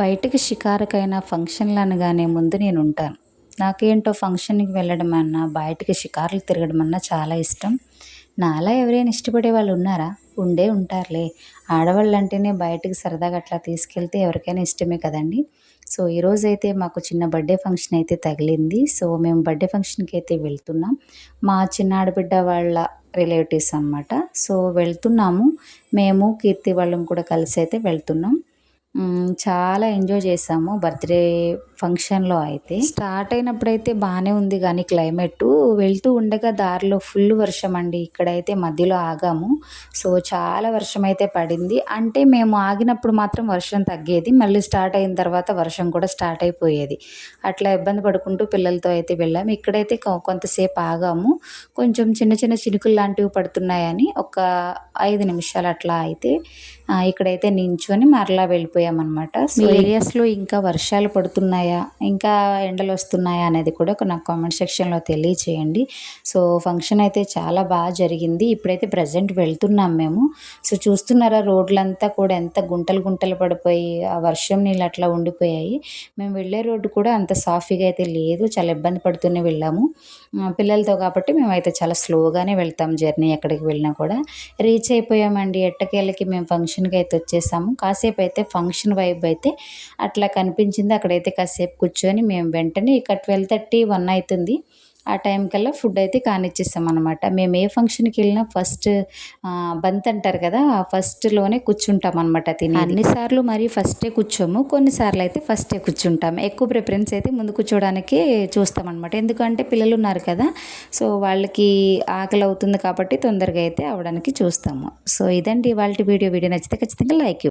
బయటికి షికారుకైనా ఫంక్షన్లు అనగానే ముందు నేను ఉంటాను. నాకేంటో ఫంక్షన్కి వెళ్ళడం అన్నా బయటికి షికారులు తిరగడం అన్నా చాలా ఇష్టం. నాలా ఎవరైనా ఇష్టపడే వాళ్ళు ఉన్నారా? ఉండే ఉంటారులే. ఆడవాళ్ళు అంటేనే బయటకు సరదాగా అట్లా తీసుకెళ్తే ఎవరికైనా ఇష్టమే కదండి. సో ఈరోజు అయితే మాకు చిన్న బర్త్డే ఫంక్షన్ అయితే తగిలింది. సో మేము బర్త్డే ఫంక్షన్కి అయితే వెళ్తున్నాం. మా చిన్న ఆడబిడ్డ వాళ్ళ రిలేటివ్స్ అనమాట సో వెళ్తున్నాము. మేము కీర్తి వాళ్ళం కూడా కలిసి అయితే వెళ్తున్నాం. చాలా ఎంజాయ్ చేసాము బర్త్డే ఫంక్షన్లో అయితే. స్టార్ట్ అయినప్పుడైతే బాగానే ఉంది కానీ క్లైమేట్. వెళ్తూ ఉండగా దారిలో ఫుల్ వర్షం అండి. ఇక్కడైతే మధ్యలో ఆగాము. సో చాలా వర్షం అయితే పడింది. అంటే మేము ఆగినప్పుడు మాత్రం వర్షం తగ్గేది. మళ్ళీ స్టార్ట్ అయిన తర్వాత వర్షం కూడా స్టార్ట్ అయిపోయేది. అట్లా ఇబ్బంది పడుకుంటూ పిల్లలతో అయితే వెళ్ళాము. ఇక్కడైతే కొంతసేపు ఆగాము. కొంచెం చిన్న చిన్న చినుకులు లాంటివి పడుతున్నాయని ఒక ఐదు నిమిషాలు అట్లా అయితే ఇక్కడైతే నించొని మరలా వెళ్ళిపోయామన్నమాట సో ఏరియాస్లో ఇంకా వర్షాలు పడుతున్నాయా? ఇంకా ఎండలు వస్తున్నాయా అనేది కూడా ఒక నాకు కామెంట్ సెక్షన్లో తెలియచేయండి. సో ఫంక్షన్ అయితే చాలా బాగా జరిగింది. ఇప్పుడైతే ప్రజెంట్ వెళ్తున్నాం మేము. సో చూస్తున్నారా రోడ్లంతా కూడా ఎంత గుంటలు గుంటలు పడిపోయి ఆ వర్షం నీళ్ళు అట్లా ఉండిపోయాయి. మేము వెళ్ళే రోడ్డు కూడా అంత సాఫీగా అయితే లేదు. చాలా ఇబ్బంది పడుతూనే వెళ్ళాము. పిల్లలతో కాబట్టి మేమైతే చాలా స్లోగానే వెళ్తాం జర్నీ ఎక్కడికి వెళ్ళినా కూడా. రీచ్ అయిపోయామండి. ఎట్టకేళ్ళకి మేము ఫంక్షన్కి అయితే వచ్చేసాము. కాసేపు అయితే ఫంక్షన్ ఫంక్షన్ వైబ్ అయితే అట్లా కనిపించింది. అక్కడైతే కాసేపు కూర్చొని మేము వెంటనే ఇక్కడ ట్వెల్వ్ థర్టీ వన్ అవుతుంది ఆ టైం కల్లా ఫుడ్ అయితే కానిచ్చేస్తాం అనమాట మేము ఏ ఫంక్షన్కి వెళ్ళినా ఫస్ట్ బంత్ అంటారు కదా ఆ ఫస్ట్లోనే కూర్చుంటాం అనమాట తిని అన్నిసార్లు మరి ఫస్టే కూర్చోము కొన్నిసార్లు అయితే ఫస్టే కూర్చుంటాం. ఎక్కువ ప్రిఫరెన్స్ అయితే ముందు కూర్చోవడానికి చూస్తాం అనమాట ఎందుకంటే పిల్లలు ఉన్నారు కదా సో వాళ్ళకి ఆకలి అవుతుంది కాబట్టి తొందరగా అయితే అవడానికి చూస్తాము. సో ఇదండి వాళ్ళ వీడియో. వీడియో నచ్చితే ఖచ్చితంగా లైక్